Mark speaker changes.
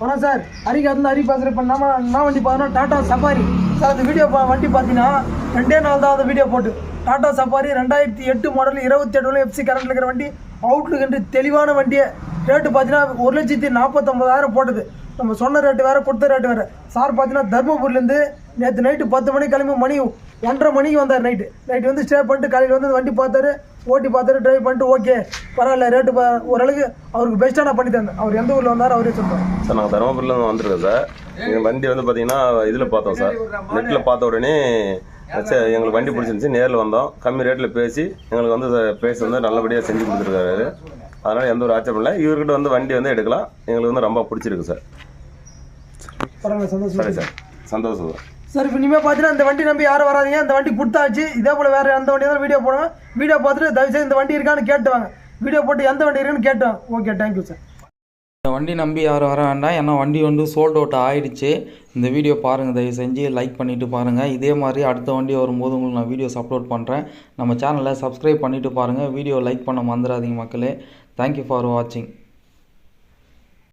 Speaker 1: வணக்கம் சார் ஹரிக்கு வந்து ஹரி இப்போ நம்ம என்ன வண்டி பார்த்தோன்னா டாடா சஃபாரி. சார் அந்த வீடியோ பா வண்டி பார்த்தீங்கன்னா ரெண்டே நாள் தான் அந்த வீடியோ போட்டு. டாடா சஃபாரி ரெண்டாயிரத்தி எட்டு மாடல் இருபத்தி எட்டு எஃப்சி கரண்ட் இருக்கிற வண்டி. அவுட்லுக் என்று தெளிவான வண்டியை ரேட்டு பார்த்தீங்கன்னா ஒரு லட்சத்தி நாற்பத்தொம்பதாயிரம் போட்டது. நம்ம சொன்ன ரேட்டு வேறு கொடுத்த ரேட்டு வேறு. சார் பார்த்தீங்கன்னா தர்மபுரிலேருந்து நேற்று நைட்டு பத்து மணிக்கு கிளம்பி மணி ஒன்றரை மணிக்கு வந்தார் நைட்டு நைட்டு வந்து ஸ்டே பண்ணிட்டு காலையில் வந்து வண்டி பார்த்தாரு. ஓட்டி பார்த்தாரு ட்ரைவ் பண்ணிட்டு ஓகே பரவாயில்ல ரேட்டு ஓரளவுக்கு அவருக்கு பெஸ்ட்டாக பண்ணி தந்தேன். அவர் எந்த ஊரில் வந்தார் அவரே சொல்கிறார்
Speaker 2: சார் நாங்கள் தருமபுரியில் வந்திருக்கோம் சார். எங்கள் வண்டி வந்து பார்த்தீங்கன்னா இதில் பார்த்தோம் சார். நெட்டில் பார்த்த உடனே சரி எங்களுக்கு வண்டி பிடிச்சிருந்துச்சி. நேரில் வந்தோம். கம்மி ரேட்டில் பேசி எங்களுக்கு வந்து பேசி வந்து நல்லபடியாக செஞ்சு கொடுத்துருக்காரு. அதனால் எந்த ஒரு ஆட்சேபம் இல்லை. இவர்கிட்ட வந்து வண்டி வந்து எடுக்கலாம். எங்களுக்கு வந்து ரொம்ப பிடிச்சிருக்கு சார்.
Speaker 1: பரவாயில்ல சந்தோஷம்.
Speaker 2: சரி சார். சந்தோஷம் சார்.
Speaker 1: சார் இப்போ இனிமேல் பார்த்தீங்கன்னா இந்த வண்டி நம்பி யாரும் வராதீங்க. இந்த வண்டி கொடுத்தாச்சு. இதே போல் வேறு எந்த வண்டி தான் வீடியோ போடுவேன் வீடியோ பார்த்துட்டு தயவுசெய்து இந்த வண்டி இருக்கான்னு கேட்டுவாங்க வீடியோ போட்டு எந்த வண்டி இருக்குன்னு கேட்டோம். ஓகே தேங்க்யூ சார்
Speaker 3: இந்த வண்டி நம்பி யாரும் வர வேண்டாம். ஏன்னா வண்டி வந்து சோல்ட் அவுட் ஆகிடுச்சு இந்த வீடியோ பாருங்கள் தயவு செஞ்சு லைக் பண்ணிவிட்டு பாருங்கள் இதே மாதிரி அடுத்த வண்டி வரும்போது உங்களுக்கு நான் வீடியோஸ் அப்லோட் பண்ணுறேன் நம்ம சேனலை சப்ஸ்கிரைப் பண்ணிவிட்டு பாருங்கள் வீடியோ லைக் பண்ண மறந்துடாதீங்க மக்களே. தேங்க்யூ ஃபார் வாட்சிங்